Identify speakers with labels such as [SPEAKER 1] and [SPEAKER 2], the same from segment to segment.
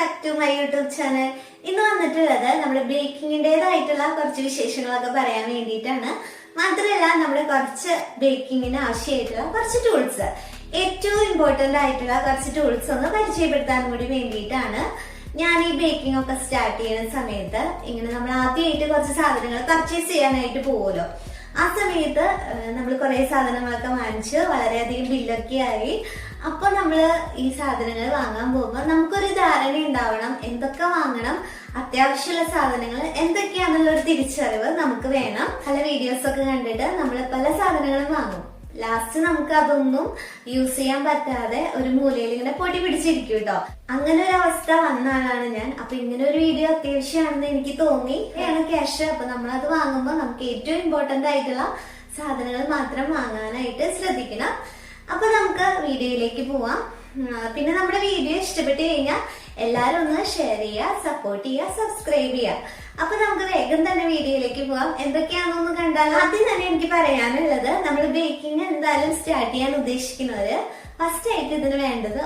[SPEAKER 1] Back to my YouTube channel ഇന്ന് വന്നിട്ടുള്ളത് നമ്മുടെ ബേക്കിങ്ങിന്റെതായിട്ടുള്ള കുറച്ച് വിശേഷങ്ങളൊക്കെ പറയാൻ വേണ്ടിയിട്ടാണ്. മാത്രമല്ല നമ്മുടെ കുറച്ച് ബേക്കിങ്ങിന് ആവശ്യമായിട്ടുള്ള കുറച്ച് ടൂൾസ് ഏറ്റവും ഇമ്പോർട്ടന്റ് ആയിട്ടുള്ള കുറച്ച് ടൂൾസ് ഒന്ന് പരിചയപ്പെടുത്താൻ കൂടി വേണ്ടിയിട്ടാണ് ഞാൻ ഈ ബേക്കിംഗ് ഒക്കെ സ്റ്റാർട്ട് ചെയ്യുന്ന സമയത്ത് ഇങ്ങനെ നമ്മൾ ആദ്യമായിട്ട് കുറച്ച് സാധനങ്ങൾ പർച്ചേസ് ചെയ്യാനായിട്ട് പോകുമല്ലോ ആ സമയത്ത് നമ്മൾ കുറെ സാധനങ്ങളൊക്കെ വാങ്ങിച്ച് വളരെയധികം ബില്ലൊക്കെ ആയി. അപ്പൊ നമ്മൾ ഈ സാധനങ്ങൾ വാങ്ങാൻ പോകുമ്പോൾ നമുക്കൊരു ധാരണ ഉണ്ടാവണം. എന്തൊക്കെ വാങ്ങണം അത്യാവശ്യമുള്ള സാധനങ്ങൾ എന്തൊക്കെയാണെന്നുള്ള ഒരു തിരിച്ചറിവ് നമുക്ക് വേണം. പല വീഡിയോസ് ഒക്കെ കണ്ടിട്ട് നമ്മൾ പല സാധനങ്ങളും വാങ്ങും. ലാസ്റ്റ് നമുക്ക് അതൊന്നും യൂസ് ചെയ്യാൻ പറ്റാതെ ഒരു മൂലയിൽ ഇങ്ങനെ പൊടി പിടിച്ചിരിക്കും കേട്ടോ അങ്ങനെ ഒരു അവസ്ഥ വന്നാലാണ് ഞാൻ. അപ്പൊ ഇങ്ങനെ ഒരു വീഡിയോ അത്യാവശ്യമാണെന്ന് എനിക്ക് തോന്നി. ആണ് ക്യാഷ് അപ്പൊ അത് വാങ്ങുമ്പോൾ നമുക്ക് ഏറ്റവും ഇമ്പോർട്ടന്റ് ആയിട്ടുള്ള സാധനങ്ങൾ മാത്രം വാങ്ങാനായിട്ട് ശ്രദ്ധിക്കണം. അപ്പൊ നമുക്ക് വീഡിയോയിലേക്ക് പോവാം. പിന്നെ നമ്മുടെ വീഡിയോ ഇഷ്ടപ്പെട്ട് കഴിഞ്ഞാൽ എല്ലാരും ഒന്ന് ഷെയർ ചെയ്യുക സപ്പോർട്ട് ചെയ്യുക സബ്സ്ക്രൈബ് ചെയ്യുക. അപ്പൊ നമുക്ക് വേഗം തന്നെ വീഡിയോയിലേക്ക് പോവാം. എന്തൊക്കെയാണെന്നൊന്ന് കണ്ടാൽ ആദ്യം തന്നെ എനിക്ക് പറയാനുള്ളത് നമ്മൾ ബേക്കിംഗ് എന്തായാലും സ്റ്റാർട്ട് ചെയ്യാൻ ഉദ്ദേശിക്കുന്നത് ഫസ്റ്റ് ആയിട്ട് ഇതിന് വേണ്ടത്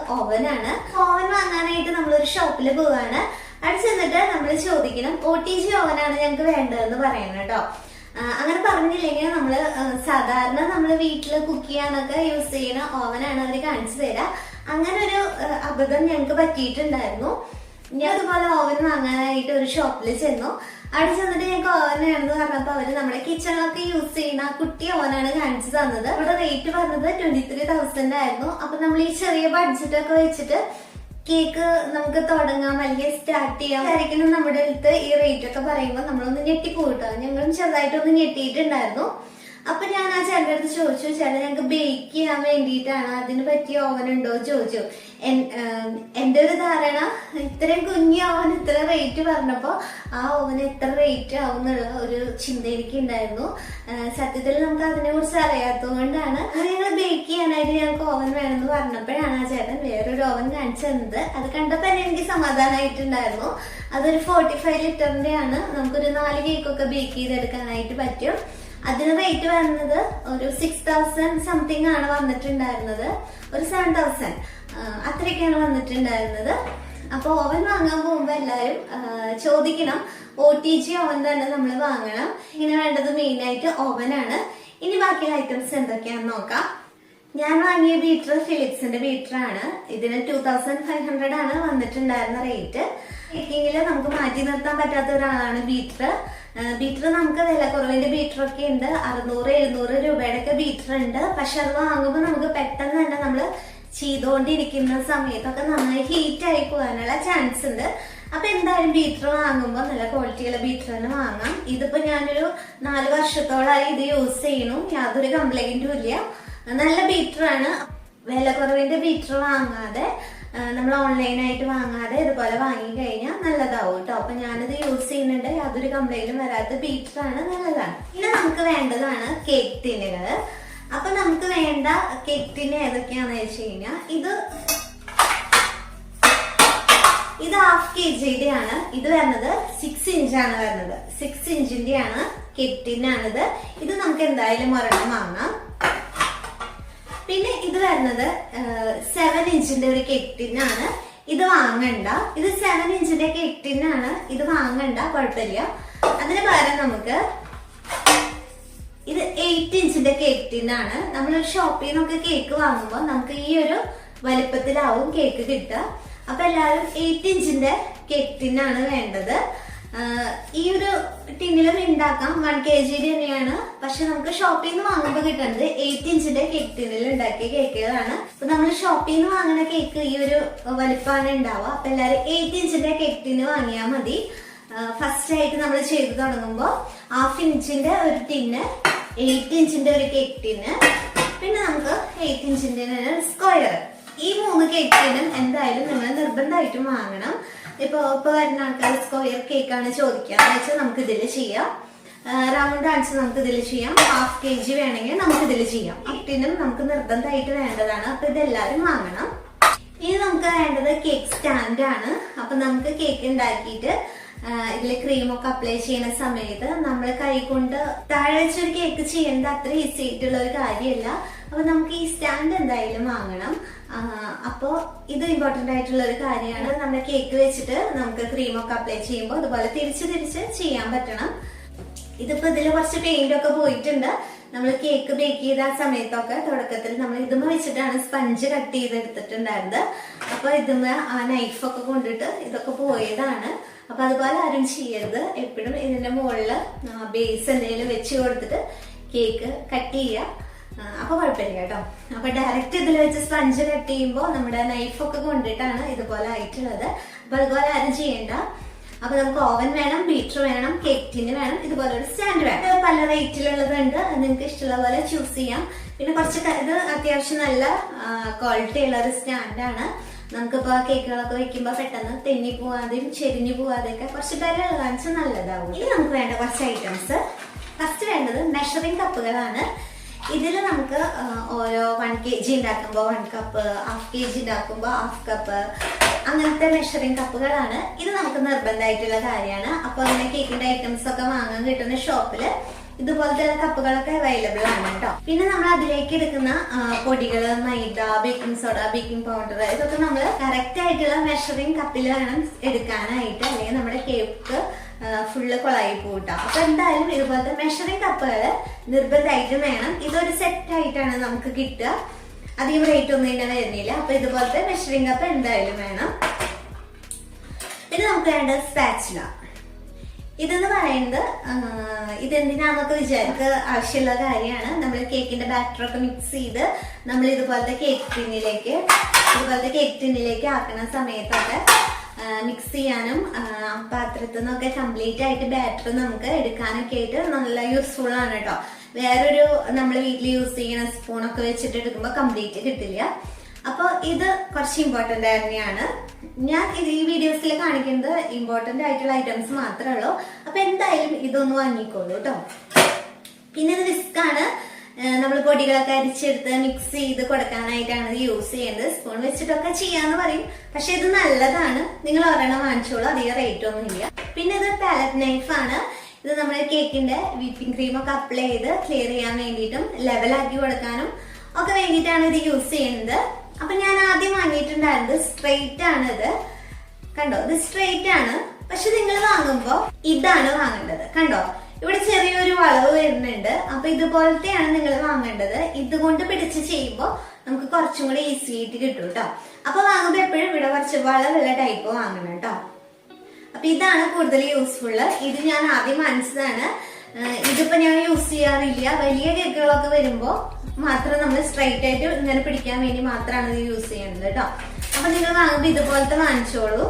[SPEAKER 1] ആണ്. ഓവൻ വാങ്ങാനായിട്ട് നമ്മൾ ഒരു ഷോപ്പിൽ പോവാണ്. അവിടെ ചെന്നിട്ട് നമ്മൾ ചോദിക്കണം ഒ ടി ജി ഓവനാണ് ഞങ്ങൾക്ക് വേണ്ടതെന്ന് പറയണം കേട്ടോ. അങ്ങനെ പറഞ്ഞില്ലെങ്കിൽ നമ്മൾ സാധാരണ നമ്മൾ വീട്ടിൽ കുക്ക് ചെയ്യാനൊക്കെ യൂസ് ചെയ്യുന്ന ഓവനാണ് അവർ കാണിച്ചു തരാ. അങ്ങനെ ഒരു അബദ്ധം ഞങ്ങൾക്ക് പറ്റിയിട്ടുണ്ടായിരുന്നു. ഞാൻ അതുപോലെ ഓവൻ വാങ്ങാനായിട്ട് ഒരു ഷോപ്പിൽ ചെന്നു. അവിടെ ചെന്നിട്ട് ഞങ്ങൾക്ക് ഓവൻ പറഞ്ഞപ്പോൾ അവർ നമ്മുടെ കിച്ചണിലൊക്കെ യൂസ് ചെയ്യുന്ന കുട്ടി ഓവനാണ് കാണിച്ചു തന്നത്. അവിടെ റേറ്റ് പറഞ്ഞത് ട്വന്റി ത്രീ തൗസൻഡ് ആയിരുന്നു. അപ്പൊ നമ്മൾ ഈ ചെറിയ ബഡ്ജറ്റ് ഒക്കെ വെച്ചിട്ട് കേക്ക് നമുക്ക് തുടങ്ങാം അല്ലെങ്കിൽ സ്റ്റാർട്ട് ചെയ്യാം. ആയിരിക്കണം നമ്മുടെ അടുത്ത് ഈ റേറ്റ് ഒക്കെ പറയുമ്പോൾ നമ്മളൊന്ന് ഞെട്ടിപ്പോയിട്ടോ ഞങ്ങളും ചെറുതായിട്ടൊന്ന് ഞെട്ടിയിട്ടുണ്ടായിരുന്നു. അപ്പൊ ഞാൻ ആ ചേട്ടന്റെ അടുത്ത് ചോദിച്ചു ചേട്ടൻ ഞങ്ങൾക്ക് ബേക്ക് ചെയ്യാൻ വേണ്ടിയിട്ടാണ് അതിന് പറ്റിയ ഓവൻ ഉണ്ടോ? ചോദിച്ചു. എൻ- ഏം, എന്റെ ഒരു ധാരണ ഇത്രയും കുഞ്ഞു ഓവൻ ഇത്ര റേറ്റ് പറഞ്ഞപ്പോൾ ആ ഓവൻ എത്ര റേറ്റ് ആവും എന്നുള്ള ഒരു ചിന്ത എനിക്ക് ഉണ്ടായിരുന്നു സത്യത്തിൽ നമുക്ക് അതിനെ കുറിച്ച് അറിയാത്തതുകൊണ്ടാണ്. ഞങ്ങൾ ബേക്ക് ചെയ്യാനായിട്ട് ഞങ്ങൾക്ക് ഓവൻ വേണമെന്ന് പറഞ്ഞപ്പോഴാണ് ആ ചേട്ടൻ വേറൊരു ഓവൻ കാണിച്ചു തന്നത്. അത് കണ്ടപ്പോൾ തന്നെ എനിക്ക് സമാധാനമായിട്ടുണ്ടായിരുന്നു അതൊരു ഫോർട്ടി ഫൈവ് ലിറ്ററിന്റെയാണ് നമുക്കൊരു നാല് കേക്കൊക്കെ ബേക്ക് ചെയ്തെടുക്കാനായിട്ട് പറ്റും. അതിന് റേറ്റ് വരുന്നത് ഒരു സിക്സ് തൗസൻഡ് സംതിങ് ആണ് വന്നിട്ടുണ്ടായിരുന്നത്. ഒരു സെവൻ തൗസൻഡ് അത്രയൊക്കെയാണ് വന്നിട്ടുണ്ടായിരുന്നത്. അപ്പൊ ഓവൻ വാങ്ങാൻ പോകുമ്പോൾ എല്ലാവരും ചോദിക്കണം. ഒ ടി ജി ഓവൻ തന്നെ നമ്മൾ വാങ്ങണം. ഇങ്ങനെ വേണ്ടത് മെയിൻ ആയിട്ട് ഓവനാണ് ഇനി ബാക്കിയുള്ള ഐറ്റംസ് എന്തൊക്കെയാണെന്ന് നോക്കാം. ഞാൻ വാങ്ങിയ ബീറ്റർ ഫിലിപ്സിന്റെ ബീറ്റർ ആണ്. ഇതിന് ടൂ തൗസൻഡ് ഫൈവ് ഹൺഡ്രഡ് ആണ് വന്നിട്ടുണ്ടായിരുന്ന റേറ്റ് നമുക്ക് മാറ്റി നിർത്താൻ പറ്റാത്ത ഒരാളാണ് ബീറ്റർ ബീറ്റർ നമുക്ക് വില കുറവിന്റെ ബീറ്റർ ഒക്കെ ഉണ്ട്. അറുന്നൂറ് എഴുന്നൂറ് രൂപയുടെ ഒക്കെ ബീറ്റർ ഉണ്ട് പക്ഷെ അത് വാങ്ങുമ്പോൾ നമുക്ക് പെട്ടെന്ന് തന്നെ നമ്മൾ ചെയ്തുകൊണ്ടിരിക്കുന്ന സമയത്തൊക്കെ നന്നായി ഹീറ്റ് ആയി പോകാനുള്ള ചാൻസ് ഉണ്ട്. അപ്പൊ എന്തായാലും ബീറ്റർ വാങ്ങുമ്പോൾ നല്ല ക്വാളിറ്റിയുള്ള ബീറ്റർ തന്നെ വാങ്ങാം. ഇതിപ്പോ ഞാനൊരു നാല് വർഷത്തോളമായി ഇത് യൂസ് ചെയ്യണു യാതൊരു കംപ്ലൈന്റും ഇല്ല. നല്ല ബീറ്റർ ആണ് വില കുറവിന്റെ ബീറ്റർ വാങ്ങാതെ നമ്മൾ ഓൺലൈനായിട്ട് വാങ്ങാതെ ഇതുപോലെ വാങ്ങി കഴിഞ്ഞാൽ നല്ലതാവും കേട്ടോ അപ്പൊ ഞാനിത് യൂസ് ചെയ്യുന്നുണ്ട്. യാതൊരു കംപ്ലൈന്റും വരാത്ത ബീറ്റർ ആണ് നല്ലതാണ്. പിന്നെ നമുക്ക് വേണ്ടതാണ് കേക്ക് ടിന്നുകൾ അപ്പൊ നമുക്ക് വേണ്ട കേക്ക് ടിന് ഏതൊക്കെയാണെന്ന് വെച്ച് കഴിഞ്ഞാൽ ഇത് ഇത് ഹാഫ് കെ ജിയുടെ ആണ്. ഇത് വരുന്നത് സിക്സ് ഇഞ്ചാണ് വരുന്നത്. സിക്സ് ഇഞ്ചിന്റെ ആണ് കെറ്റിനാണിത് ഇത് നമുക്ക് എന്തായാലും ഒരെണ്ണം വാങ്ങാം. പിന്നെ ഇത് വരുന്നത് സെവൻ ഇഞ്ചിന്റെ ഒരു കെട്ടിനാണ് ഇത് വാങ്ങണ്ട. ഇത് സെവൻ ഇഞ്ചിന്റെ കെട്ടിനാണ് ഇത് വാങ്ങണ്ട കുഴപ്പമില്ല. അതിന് പകരം നമുക്ക് ഇത് എയ്റ്റ് ഇഞ്ചിന്റെ കേക്ക് ടിന്നാണ് നമ്മൾ ഷോപ്പിൽ നിന്നൊക്കെ കേക്ക് വാങ്ങുമ്പോൾ നമുക്ക് ഈ ഒരു വലിപ്പത്തിലാവും കേക്ക് കിട്ടുക. അപ്പൊ എല്ലാവരും എയ്റ്റ് ഇഞ്ചിന്റെ കേക്ക് ടിന്നാണ് വേണ്ടത്. ഈ ഒരു ടിന്നിലും ഉണ്ടാക്കാം വൺ കെ ജി തന്നെയാണ്. പക്ഷെ നമുക്ക് ഷോപ്പിൽ നിന്ന് വാങ്ങുമ്പോൾ കിട്ടുന്നത് എയ്റ്റ് ഇഞ്ചിന്റെ കേക്ക് ടിന്നിൽ ഉണ്ടാക്കിയ കേക്കുകളാണ് അപ്പൊ നമ്മൾ ഷോപ്പിൽ നിന്ന് വാങ്ങുന്ന കേക്ക് ഈ ഒരു വലിപ്പമാണ് ഉണ്ടാവുക. അപ്പൊ എല്ലാവരും എയ്റ്റ് ഇഞ്ചിന്റെ കേക്ക് ടിന്ന് വാങ്ങിയാൽ മതി. ഫസ്റ്റ് ആയിട്ട് നമ്മൾ ചെയ്ത് തുടങ്ങുമ്പോൾ ഹാഫ് ഇഞ്ചിന്റെ ഒരു ടിന്ന് എയ്റ്റ് ഇഞ്ചിന്റെ ഒരു കേക്ക് ടിന്ന് പിന്നെ നമുക്ക് എയ്റ്റ് ഇഞ്ചിന്റെ സ്ക്വയർ ഈ മൂന്ന് കേക്ക് ടിന്നും എന്തായാലും നിങ്ങൾ നിർബന്ധമായിട്ടും വാങ്ങണം. ഇപ്പൊ ഇപ്പൊ വരുന്ന ആൾക്കാർ സ്ക്വയർ കേക്കാണ് ചോദിക്കുക. എന്ന് വെച്ചാൽ നമുക്ക് ഇതിൽ ചെയ്യാം. റൗണ്ട് ആൻസ് നമുക്ക് ഇതിൽ ചെയ്യാം. ഹാഫ് കെ ജി വേണമെങ്കിൽ നമുക്ക് ഇതിൽ ചെയ്യാം. അപ്പിനും നമുക്ക് നിർബന്ധമായിട്ട് വേണ്ടതാണ്. അപ്പൊ ഇതെല്ലാവരും വാങ്ങണം. ഇനി നമുക്ക് വേണ്ടത് കേക്ക് സ്റ്റാൻഡ് ആണ്. അപ്പൊ നമുക്ക് കേക്ക് ഉണ്ടാക്കിയിട്ട് ഇതിൽ ക്രീമൊക്കെ അപ്ലൈ ചെയ്യുന്ന സമയത്ത് നമ്മൾ കൈ കൊണ്ട് താഴെ വെച്ചൊരു കേക്ക് ചെയ്യേണ്ട അത്ര ഈസി ആയിട്ടുള്ള ഒരു കാര്യമല്ല. അപ്പൊ നമുക്ക് ഈ സ്റ്റാൻഡ് എന്തായാലും വാങ്ങണം. അപ്പോൾ അപ്പോ ഇത് ഇമ്പോർട്ടന്റ് ആയിട്ടുള്ള ഒരു കാര്യമാണ്. നമ്മുടെ കേക്ക് വെച്ചിട്ട് നമുക്ക് ക്രീമൊക്കെ അപ്ലൈ ചെയ്യുമ്പോൾ അതുപോലെ തിരിച്ച് തിരിച്ച് ചെയ്യാൻ പറ്റണം. ഇതിപ്പോ ഇതിൽ കുറച്ച് പെയിന്റ് ഒക്കെ പോയിട്ടുണ്ട്. നമ്മൾ കേക്ക് ബേക്ക് ചെയ്ത ആ സമയത്തൊക്കെ തുടക്കത്തിൽ നമ്മൾ ഇതുമ വെച്ചിട്ടാണ് സ്പഞ്ച് കട്ട് ചെയ്തെടുത്തിട്ടുണ്ടായിരുന്നത്. അപ്പൊ ഇതുമ ആ നൈഫൊക്കെ കൊണ്ടിട്ട് ഇതൊക്കെ പോയതാണ്. അപ്പൊ അതുപോലെ ആരും ചെയ്യരുത്. എപ്പോഴും ഇതിന്റെ മുകളിൽ ബേസ് എന്തെങ്കിലും വെച്ച് കൊടുത്തിട്ട് കേക്ക് കട്ട് ചെയ്യുക. അപ്പൊ കുഴപ്പമില്ല കേട്ടോ. അപ്പൊ ഡയറക്റ്റ് ഇതിൽ വെച്ച് സ്പഞ്ച് കട്ട് ചെയ്യുമ്പോൾ നമ്മുടെ നൈഫൊക്കെ കൊണ്ടിട്ടാണ് ഇതുപോലെ ആയിട്ടുള്ളത്. അപ്പൊ അതുപോലെ ആരും ചെയ്യണ്ട. അപ്പൊ നമുക്ക് ഓവൻ വേണം ബീറ്റർ വേണം കേക്ക് ടിന് വേണം ഇതുപോലെ ഒരു സ്റ്റാൻഡ് വേണം. പല റേറ്റിലുള്ളതുണ്ട് നിങ്ങൾക്ക് ഇഷ്ടമുള്ള പോലെ ചൂസ് ചെയ്യാം. പിന്നെ കുറച്ച് ഇത് അത്യാവശ്യം നല്ല ക്വാളിറ്റി ഉള്ള ഒരു സ്റ്റാൻഡാണ് നമുക്കിപ്പോ കേക്കുകളൊക്കെ വെക്കുമ്പോ പെട്ടെന്ന് തെന്നി പോവാതെയും ചെരിഞ്ഞു പോവാതെയൊക്കെ കുറച്ച് ബലം കാണിച്ച് നല്ലതാവും. ഇനി നമുക്ക് വേണ്ട കുറച്ച് ഐറ്റംസ് ഫസ്റ്റ് വേണ്ടത് മെഷറിംഗ് കപ്പുകളാണ് ഇതിൽ നമുക്ക് ഓരോ വൺ കെ ജി ഉണ്ടാക്കുമ്പോൾ one cup half K G ഉണ്ടാക്കുമ്പോൾ ഹാഫ് കപ്പ് അങ്ങനത്തെ മെഷറിംഗ് കപ്പുകളാണ് ഇത് നമുക്ക് നിർബന്ധമായിട്ടുള്ള കാര്യമാണ്. അപ്പോൾ അങ്ങനെ കേക്കിന്റെ ഐറ്റംസ് ഒക്കെ വാങ്ങാൻ കിട്ടുന്ന ഷോപ്പിൽ ഇതുപോലത്തെ കപ്പുകളൊക്കെ അവൈലബിൾ ആണ് കേട്ടോ. പിന്നെ നമ്മൾ അതിലേക്ക് എടുക്കുന്ന പൊടികൾ maida baking soda baking powder ഇതൊക്കെ നമ്മൾ കറക്റ്റ് ആയിട്ടുള്ള മെഷറിംഗ് കപ്പിൽ വേണം എടുക്കാനായിട്ട് അല്ലെങ്കിൽ നമ്മുടെ കേക്ക് ഫുള്ള് കൊളായി പോട്ടാ അപ്പൊ എന്തായാലും ഇതുപോലത്തെ മെഷറിംഗ് കപ്പുകൾ നിർബന്ധമായിട്ടും വേണം. ഇതൊരു സെറ്റ് ആയിട്ടാണ് നമുക്ക് കിട്ടുക. അധികം റേറ്റ് ഒന്നും ഇതിനെ വരുന്നില്ല. അപ്പൊ ഇതുപോലത്തെ മെഷറിംഗ് കപ്പ് എന്തായാലും വേണം. പിന്നെ നമുക്ക് വേണ്ട സ്പാച്ചില ഇതെന്ന് പറയുന്നത് ഇതെന്തിനാ ഇതെന്തിനാന്നൊക്കെ വിചാരിക്ക് ആവശ്യമുള്ള കാര്യമാണ്. നമ്മൾ കേക്കിന്റെ ബാറ്റർ ഒക്കെ മിക്സ് ചെയ്ത് നമ്മൾ ഇതുപോലത്തെ കേക്ക് ടിന്നിലേക്ക് ഇതുപോലത്തെ കേക്ക് ടിന്നിലേക്ക് ആക്കുന്ന സമയത്തൊക്കെ മിക്സ് ചെയ്യാനും പാത്രത്തിൽ നിന്നൊക്കെ കംപ്ലീറ്റ് ആയിട്ട് ബാറ്റർ നമുക്ക് എടുക്കാനൊക്കെ ആയിട്ട് നല്ല യൂസ്ഫുൾ ആണ് കേട്ടോ വേറൊരു നമ്മൾ വീട്ടിൽ യൂസ് ചെയ്യുന്ന സ്പൂണൊക്കെ വെച്ചിട്ട് എടുക്കുമ്പോൾ കംപ്ലീറ്റ് കിട്ടില്ല. അപ്പോൾ ഇത് കുറച്ച് ഇമ്പോർട്ടന്റ് തന്നെയാണ് ഞാൻ ഈ വീഡിയോസിൽ കാണിക്കുന്നത് ഇമ്പോർട്ടന്റ് ആയിട്ടുള്ള ഐറ്റംസ് മാത്രമേ ഉള്ളൂ. അപ്പൊ എന്തായാലും ഇതൊന്ന് വാങ്ങിക്കോളൂ കേട്ടോ പിന്നെ ഇത് ആണ്. നമ്മൾ പൊടികളൊക്കെ അരിച്ചെടുത്ത് മിക്സ് ചെയ്ത് കൊടുക്കാനായിട്ടാണ് ഇത് യൂസ് ചെയ്യുന്നത്. സ്പൂൺ വെച്ചിട്ടൊക്കെ ചെയ്യാന്ന് പറയും. പക്ഷെ ഇത് നല്ലതാണ്. നിങ്ങൾ ഒരെണ്ണം വാങ്ങിച്ചോളൂ. അധികം റേറ്റ് ഒന്നും ഇല്ല. പിന്നെ ഇത് പാലറ്റ് നൈഫ് ആണ്. ഇത് നമ്മുടെ കേക്കിന്റെ വിപ്പിംഗ് ക്രീം ഒക്കെ അപ്ലൈ ചെയ്ത് ക്ലിയർ ചെയ്യാൻ വേണ്ടിയിട്ടും ലെവലാക്കി കൊടുക്കാനും ഒക്കെ വേണ്ടിയിട്ടാണ് ഇത് യൂസ് ചെയ്യുന്നത്. അപ്പൊ ഞാൻ ആദ്യം വാങ്ങിയിട്ടുണ്ടായിരുന്നത് സ്ട്രെയിറ്റ് ആണ് ഇത്. കണ്ടോ? ഇത് സ്ട്രെയിറ്റ് ആണ്. പക്ഷെ നിങ്ങൾ വാങ്ങുമ്പോ ഇതാണ് വാങ്ങേണ്ടത്. കണ്ടോ? ഇവിടെ ചെറിയൊരു വളവ് വരുന്നുണ്ട്. അപ്പൊ ഇതുപോലത്തെയാണ് നിങ്ങൾ വാങ്ങേണ്ടത്. ഇതുകൊണ്ട് പിടിച്ച് ചെയ്യുമ്പോൾ നമുക്ക് കുറച്ചും കൂടി ഈസി ആയിട്ട് കിട്ടും കേട്ടോ. അപ്പൊ വാങ്ങുമ്പോ എപ്പോഴും ഇവിടെ കുറച്ച് വളവുള്ള ടൈപ്പ് വാങ്ങണം കേട്ടോ. അപ്പൊ ഇതാണ് കൂടുതൽ യൂസ്ഫുള്ള് ഇത് ഞാൻ ആദ്യം ഏഹ് ഇതിപ്പോ ഞാൻ യൂസ് ചെയ്യാറില്ല. വലിയ കേക്കുകളൊക്കെ വരുമ്പോ മാത്രം നമ്മൾ സ്ട്രൈറ്റ് ആയിട്ട് ഇങ്ങനെ പിടിക്കാൻ വേണ്ടി മാത്രമാണ് ഇത് യൂസ് ചെയ്യുന്നത് കേട്ടോ അപ്പൊ നിങ്ങൾ വാങ്ങുമ്പോ ഇതുപോലത്തെ വാങ്ങിച്ചോളൂ.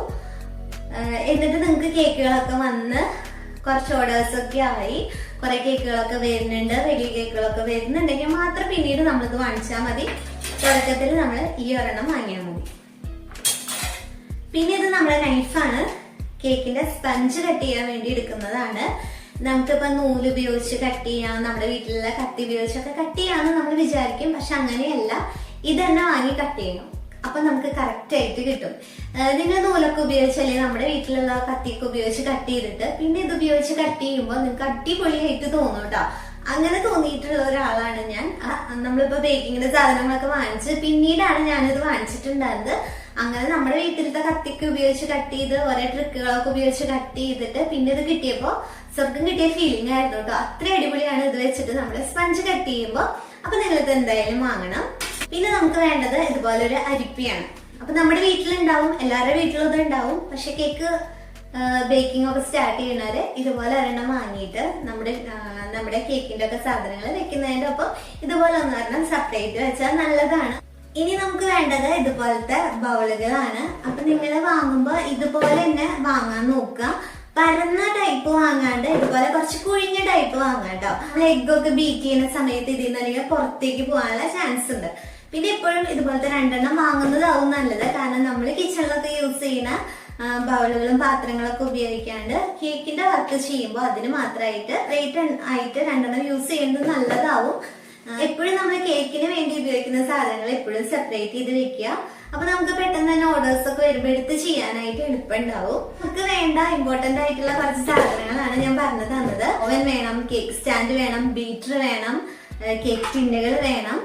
[SPEAKER 1] എന്നിട്ട് നിങ്ങൾക്ക് കേക്കുകളൊക്കെ വന്ന് കുറച്ച് ഓർഡേഴ്സ് ഒക്കെ ആയി. കുറെ കേക്കുകളൊക്കെ വരുന്നുണ്ട് വലിയ കേക്കുകളൊക്കെ വരുന്നുണ്ടെങ്കിൽ മാത്രം പിന്നീട് നമ്മളിത് വാങ്ങിച്ചാൽ മതി. തുടക്കത്തിൽ നമ്മൾ ഈ ഒരെണ്ണം വാങ്ങിയാൽ മതി. പിന്നെ ഇത് നമ്മുടെ നൈഫാണ് കേക്കിന്റെ സ്പഞ്ച് കട്ട് ചെയ്യാൻ വേണ്ടി എടുക്കുന്നതാണ്. നമുക്കിപ്പോ നൂൽ ഉപയോഗിച്ച് കട്ട് ചെയ്യാം നമ്മുടെ വീട്ടിലുള്ള കത്തി ഉപയോഗിച്ചൊക്കെ കട്ട് ചെയ്യാന്ന് നമ്മൾ വിചാരിക്കും പക്ഷെ അങ്ങനെയല്ല. ഇത് തന്നെ വാങ്ങി കട്ട് ചെയ്യണം. അപ്പൊ നമുക്ക് കറക്റ്റ് ആയിട്ട് കിട്ടും. നിങ്ങൾ നൂലൊക്കെ ഉപയോഗിച്ചല്ലേ നമ്മുടെ വീട്ടിലുള്ള കത്തിയൊക്കെ ഉപയോഗിച്ച് കട്ട് ചെയ്തിട്ട് പിന്നെ ഇത് ഉപയോഗിച്ച് കട്ട് ചെയ്യുമ്പോൾ നിങ്ങൾക്ക് അടിപൊളിയായിട്ട് തോന്നും കേട്ടോ അങ്ങനെ തോന്നിയിട്ടുള്ള ഒരാളാണ് ഞാൻ. നമ്മളിപ്പോ ബേക്കിങ്ങിന്റെ സാധനങ്ങളൊക്കെ വാങ്ങിച്ച് പിന്നീടാണ് ഞാനിത് വാങ്ങിച്ചിട്ടുണ്ടായിരുന്നത്. അങ്ങനെ നമ്മുടെ വീട്ടിലത്തെ കത്തിക്ക് ഉപയോഗിച്ച് കട്ട് ചെയ്ത് ഓരോ ട്രിക്കുകളൊക്കെ ഉപയോഗിച്ച് കട്ട് ചെയ്തിട്ട് പിന്നെ ഇത് കിട്ടിയപ്പോ സ്വർഗം കിട്ടിയ ഫീലിംഗ് ആയിരുന്നു കേട്ടോ അത്ര അടിപൊളിയാണ് ഇത് വെച്ചിട്ട് നമ്മൾ സ്പഞ്ച് കട്ട് ചെയ്യുമ്പോൾ അപ്പൊ നിങ്ങൾ എന്തായാലും വാങ്ങണം. പിന്നെ നമുക്ക് വേണ്ടത് ഇതുപോലെ ഒരു അരിപ്പിയാണ്. അപ്പൊ നമ്മുടെ വീട്ടിലുണ്ടാവും എല്ലാവരുടെ വീട്ടിലും ഇത് ഉണ്ടാവും. പക്ഷെ കേക്ക് ബേക്കിംഗ് ഒക്കെ സ്റ്റാർട്ട് ചെയ്യുന്നവര് ഇതുപോലെ ഒരെണ്ണം വാങ്ങിയിട്ട് നമ്മുടെ നമ്മുടെ കേക്കിന്റെ ഒക്കെ സാധനങ്ങൾ വെക്കുന്നതിന്റെ ഒപ്പം ഇതുപോലെ ഒന്നൊരെണ്ണം സെപ്പറേറ്റ് വെച്ചാൽ നല്ലതാണ്. ഇനി നമുക്ക് വേണ്ടത് ഇതുപോലത്തെ ബൗളുകളാണ്. അപ്പൊ നിങ്ങൾ വാങ്ങുമ്പോൾ ഇതുപോലെ തന്നെ വാങ്ങാൻ നോക്കുക. പരന്ന ടൈപ്പ് ഇതുപോലെ കുറച്ച് കുഴിഞ്ഞ ടൈപ്പ് വാങ്ങാം കേട്ടോ. നമ്മൾ എഗ് ഒക്കെ ബീറ്റ് ചെയ്യുന്ന സമയത്ത് ഇതിൽ നിന്ന് അല്ലെങ്കിൽ പുറത്തേക്ക് പോകാനുള്ള ചാൻസ് ഉണ്ട്. പിന്നെ എപ്പോഴും ഇതുപോലത്തെ രണ്ടെണ്ണം വാങ്ങുന്നതാവും നല്ലത്. കാരണം നമ്മൾ കിച്ചണിലൊക്കെ യൂസ് ചെയ്യുന്ന ബൗളുകളും പാത്രങ്ങളൊക്കെ ഉപയോഗിക്കാണ്ട് കേക്കിന്റെ വർക്ക് ചെയ്യുമ്പോൾ അതിന് മാത്രമായിട്ട് റേറ്റ് ആയിട്ട് രണ്ടെണ്ണം യൂസ് ചെയ്യുന്നത് നല്ലതാവും. എപ്പോഴും നമ്മൾ കേക്കിന് ഉപയോഗിക്കുന്ന സാധനങ്ങൾ എപ്പോഴും സെപ്പറേറ്റ് ചെയ്ത് വെക്കുക. അപ്പൊ നമുക്ക് പെട്ടെന്ന് തന്നെ ഓർഡേഴ്സ് ഒക്കെ വരുമ്പോൾ എടുത്ത് ചെയ്യാനായിട്ട് എളുപ്പമുണ്ടാവും. നമുക്ക് വേണ്ട ഇമ്പോർട്ടന്റ് ആയിട്ടുള്ള കുറച്ച് സാധനങ്ങളാണ് ഞാൻ പറഞ്ഞു തന്നത്. ഓവൻ വേണം കേക്ക് സ്റ്റാൻഡ് വേണം ബീറ്റർ വേണം കേക്ക് ടിന്നുകൾ വേണം.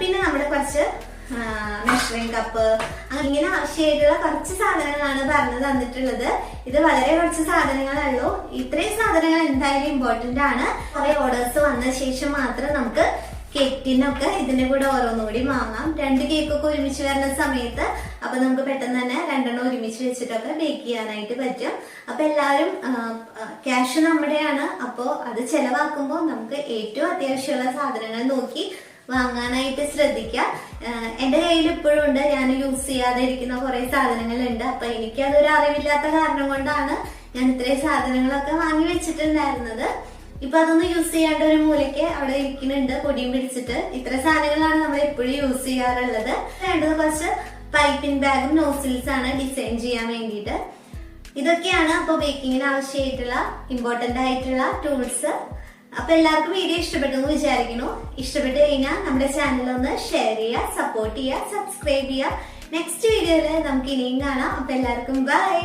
[SPEAKER 1] പിന്നെ നമ്മുടെ കുറച്ച് മെഷറിംഗ് കപ്പ് അങ്ങനെ ആവശ്യമായിട്ടുള്ള കുറച്ച് സാധനങ്ങളാണ് പറഞ്ഞു തന്നിട്ടുള്ളത്. ഇത് വളരെ കുറച്ച് സാധനങ്ങളുള്ളൂ ഇത്രയും സാധനങ്ങൾ എന്തായാലും ഇമ്പോർട്ടന്റ് ആണ്. കുറെ ഓർഡേഴ്സ് വന്ന ശേഷം മാത്രം നമുക്ക് കേക്കിനൊക്കെ ഇതിന്റെ കൂടെ ഓരോന്നും കൂടി വാങ്ങാം. രണ്ട് കേക്കൊക്കെ ഒരുമിച്ച് വരുന്ന സമയത്ത് അപ്പൊ നമുക്ക് പെട്ടെന്ന് തന്നെ രണ്ടെണ്ണം ഒരുമിച്ച് വെച്ചിട്ടൊക്കെ ബേക്ക് ചെയ്യാനായിട്ട് പറ്റും. അപ്പൊ എല്ലാവരും ക്യാഷ് നമ്മുടെയാണ്. അപ്പോ അത് ചെലവാക്കുമ്പോൾ നമുക്ക് ഏറ്റവും അത്യാവശ്യമുള്ള സാധനങ്ങൾ നോക്കി വാങ്ങാനായിട്ട് ശ്രദ്ധിക്കുക ആഹ് എന്റെ കയ്യിൽ ഇപ്പോഴും ഉണ്ട്. ഞാൻ യൂസ് ചെയ്യാതെ ഇരിക്കുന്ന കുറെ സാധനങ്ങളുണ്ട്. അപ്പൊ എനിക്ക് അതൊരു അറിവില്ലാത്ത കാരണം കൊണ്ടാണ് ഞാൻ ഇത്രയും സാധനങ്ങളൊക്കെ വാങ്ങി വെച്ചിട്ടുണ്ടായിരുന്നത്. ഇപ്പൊ അതൊന്നും യൂസ് ചെയ്യാണ്ട് ഒരു മൂലയ്ക്ക് അവിടെ ഇരിക്കുന്നുണ്ട്. പൊടിയും പിടിച്ചിട്ട്. ഇത്ര സാധനങ്ങളാണ് നമ്മൾ എപ്പോഴും യൂസ് ചെയ്യാറുള്ളത്. വേണ്ടത് കുറച്ച് പൈപ്പിംഗ് ബാഗും നോസിൽസ് ആണ് ഡിസൈൻ ചെയ്യാൻ വേണ്ടിയിട്ട്. ഇതൊക്കെയാണ് അപ്പൊ ബേക്കിങ്ങിന് ആവശ്യമായിട്ടുള്ള ഇമ്പോർട്ടന്റ് ആയിട്ടുള്ള ടൂൾസ് അപ്പൊ എല്ലാവർക്കും വീഡിയോ ഇഷ്ടപ്പെട്ടു എന്ന് വിചാരിക്കുന്നു. ഇഷ്ടപ്പെട്ട് കഴിഞ്ഞാൽ നമ്മുടെ ചാനൽ ഒന്ന് ഷെയർ ചെയ്യുക സപ്പോർട്ട് ചെയ്യുക സബ്സ്ക്രൈബ് ചെയ്യുക. നെക്സ്റ്റ് വീഡിയോയിൽ നമുക്ക് ഇനിയും കാണാം. അപ്പൊ എല്ലാവർക്കും ബൈ